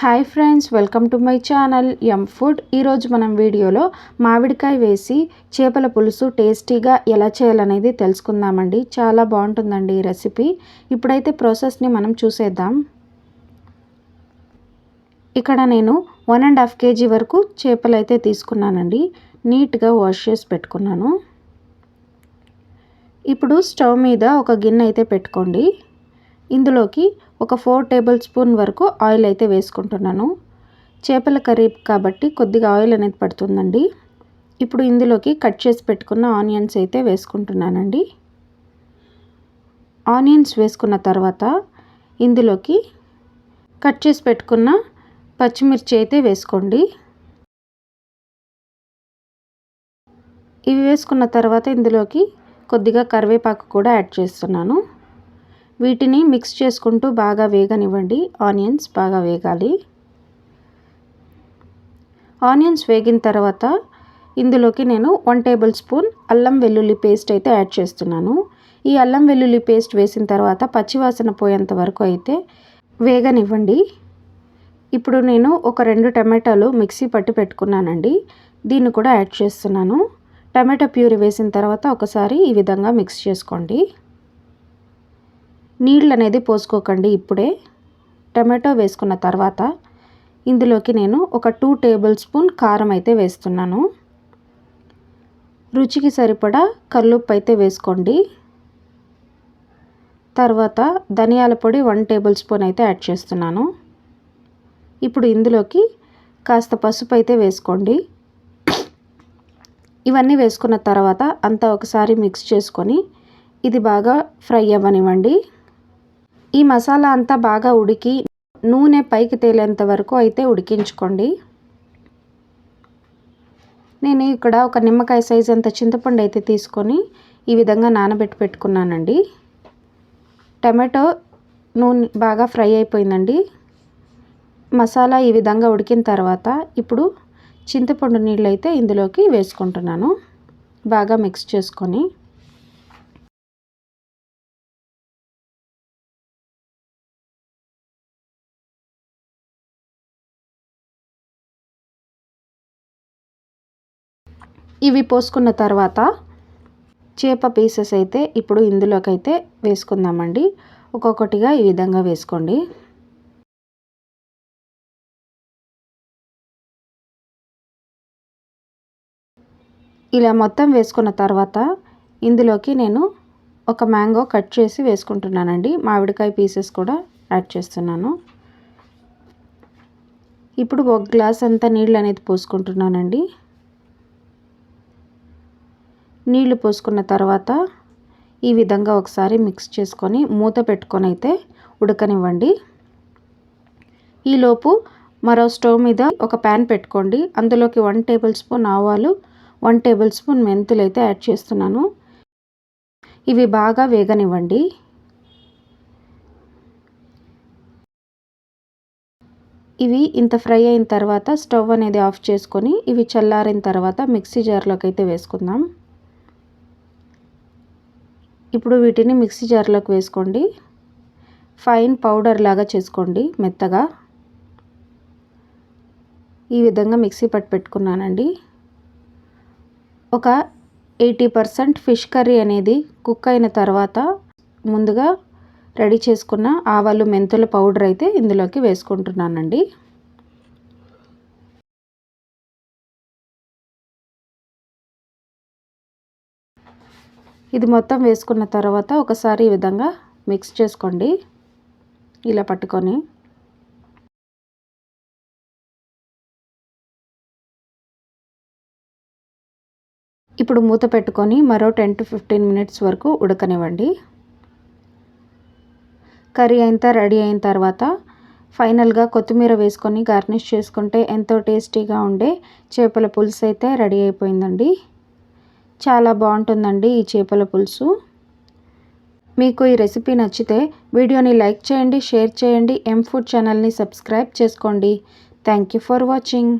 Hi friends welcome to my channel M food. ఈరోజు మనం వీడియోలో మామిడికాయ వేసి చేపల పులుసు టేస్టీగా ఎలా చేయాలనేది తెలుసుకుందామండి. చాలా బాగుంటుందండి ఈ రెసిపీ. ఇప్పుడైతే ప్రాసెస్ని మనం చూసేద్దాం. ఇక్కడ నేను వన్ అండ్ హాఫ్ కేజీ వరకు చేపలు అయితే తీసుకున్నానండి. నీట్గా వాష్ చేసి పెట్టుకున్నాను. ఇప్పుడు స్టవ్ మీద ఒక గిన్నె అయితే పెట్టుకోండి. ఇందులోకి ఒక ఫోర్ టేబుల్ స్పూన్ వరకు ఆయిల్ అయితే వేసుకుంటున్నాను. చేపల కర్రీ కాబట్టి కొద్దిగా ఆయిల్ అనేది పడుతుందండి. ఇప్పుడు ఇందులోకి కట్ చేసి పెట్టుకున్న ఆనియన్స్ అయితే వేసుకుంటున్నానండి. ఆనియన్స్ వేసుకున్న తర్వాత ఇందులోకి కట్ చేసి పెట్టుకున్న పచ్చిమిర్చి అయితే వేసుకోండి. ఇవి వేసుకున్న తర్వాత ఇందులోకి కొద్దిగా కరివేపాకు కూడా యాడ్ చేస్తున్నాను. వీటిని మిక్స్ చేసుకుంటూ బాగా వేగనివ్వండి. ఆనియన్స్ బాగా వేగాలి. ఆనియన్స్ వేగిన తర్వాత ఇందులోకి నేను వన్ టేబుల్ స్పూన్ అల్లం వెల్లుల్లి పేస్ట్ అయితే యాడ్ చేస్తున్నాను. ఈ అల్లం వెల్లుల్లి పేస్ట్ వేసిన తర్వాత పచ్చివాసన పోయేంత వరకు అయితే వేగనివ్వండి. ఇప్పుడు నేను ఒక రెండు టమాటాలు మిక్సీ పట్టి పెట్టుకున్నానండి. దీన్ని కూడా యాడ్ చేస్తున్నాను. టమాటా ప్యూరీ వేసిన తర్వాత ఒకసారి ఈ విధంగా మిక్స్ చేసుకోండి. నీళ్ళు అనేది పోసుకోకండి ఇప్పుడే. టమాటో వేసుకున్న తర్వాత ఇందులోకి నేను ఒక టూ టేబుల్ స్పూన్ కారం అయితే వేస్తున్నాను. రుచికి సరిపడా కల్లుప్పు అయితే వేసుకోండి. తర్వాత ధనియాల పొడి వన్ టేబుల్ స్పూన్ అయితే యాడ్ చేస్తున్నాను. ఇప్పుడు ఇందులోకి కాస్త పసుపు అయితే వేసుకోండి. ఇవన్నీ వేసుకున్న తర్వాత అంతా ఒకసారి మిక్స్ చేసుకొని ఇది బాగా ఫ్రై అవ్వనివ్వండి. ఈ మసాలా అంతా బాగా ఉడికి నూనె పైకి తేలేంత వరకు అయితే ఉడికించుకోండి. నేను ఇక్కడ ఒక నిమ్మకాయ సైజ్ అంత చింతపండు అయితే తీసుకొని ఈ విధంగా నానబెట్టి పెట్టుకున్నానండి. టమాటో నూనె బాగా ఫ్రై అయిపోయిందండి. మసాలా ఈ విధంగా ఉడికిన తర్వాత ఇప్పుడు చింతపండు నీళ్ళు అయితే ఇందులోకి వేసుకుంటున్నాను. బాగా మిక్స్ చేసుకొని. ఇవి పోసుకున్న తర్వాత చేప పీసెస్ అయితే ఇప్పుడు ఇందులోకైతే వేసుకుందామండి. ఒక్కొక్కటిగా ఈ విధంగా వేసుకోండి. ఇలా మొత్తం వేసుకున్న తర్వాత ఇందులోకి నేను ఒక మ్యాంగో కట్ చేసి వేసుకుంటున్నానండి. మామిడికాయ పీసెస్ కూడా యాడ్ చేస్తున్నాను. ఇప్పుడు ఒక గ్లాస్ అంతా నీళ్ళు అనేది పోసుకుంటున్నానండి. నీళ్ళు పోసుకున్న తర్వాత ఈ విధంగా ఒకసారి మిక్స్ చేసుకొని మూత పెట్టుకొని అయితే ఉడకనివ్వండి. ఈలోపు మరో స్టవ్ మీద ఒక ప్యాన్ పెట్టుకోండి. అందులోకి వన్ టేబుల్ స్పూన్ ఆవాలు వన్ టేబుల్ స్పూన్ మెంతులు అయితే యాడ్ చేస్తున్నాను. ఇవి బాగా వేగనివ్వండి. ఇవి ఇంత ఫ్రై అయిన తర్వాత స్టవ్ అనేది ఆఫ్ చేసుకొని ఇవి చల్లారిన తర్వాత మిక్సీ జార్లోకి అయితే వేసుకుందాం. ఇప్పుడు వీటిని మిక్సీ జార్లోకి వేసుకోండి. ఫైన్ పౌడర్ లాగా చేసుకోండి మెత్తగా. ఈ విధంగా మిక్సీ పట్టి పెట్టుకున్నానండి. ఒక ఎయిటీ పర్సెంట్ ఫిష్ కర్రీ అనేది కుక్ అయిన తర్వాత ముందుగా రెడీ చేసుకున్న ఆవాలు మెంతుల పౌడర్ అయితే ఇందులోకి వేసుకుంటున్నానండి. ఇది మొత్తం వేసుకున్న తర్వాత ఒకసారి ఈ విధంగా మిక్స్ చేసుకోండి. ఇలా పట్టుకొని. ఇప్పుడు మూత పెట్టుకొని మరో టెన్ టు ఫిఫ్టీన్ మినిట్స్ వరకు ఉడకనివ్వండి. కర్రీ అయిన రెడీ అయిన తర్వాత ఫైనల్గా కొత్తిమీర వేసుకొని గార్నిష్ చేసుకుంటే ఎంతో టేస్టీగా ఉండే చేపల పులుసు అయితే రెడీ అయిపోయిందండి. చాలా బాగుంటుందండి ఈ చేపల పులుసు. మీకు ఈ రెసిపీ నచ్చితే వీడియోని లైక్ చేయండి షేర్ చేయండి ఎం ఫుడ్ ఛానల్ని సబ్స్క్రైబ్ చేసుకోండి. Thank you for watching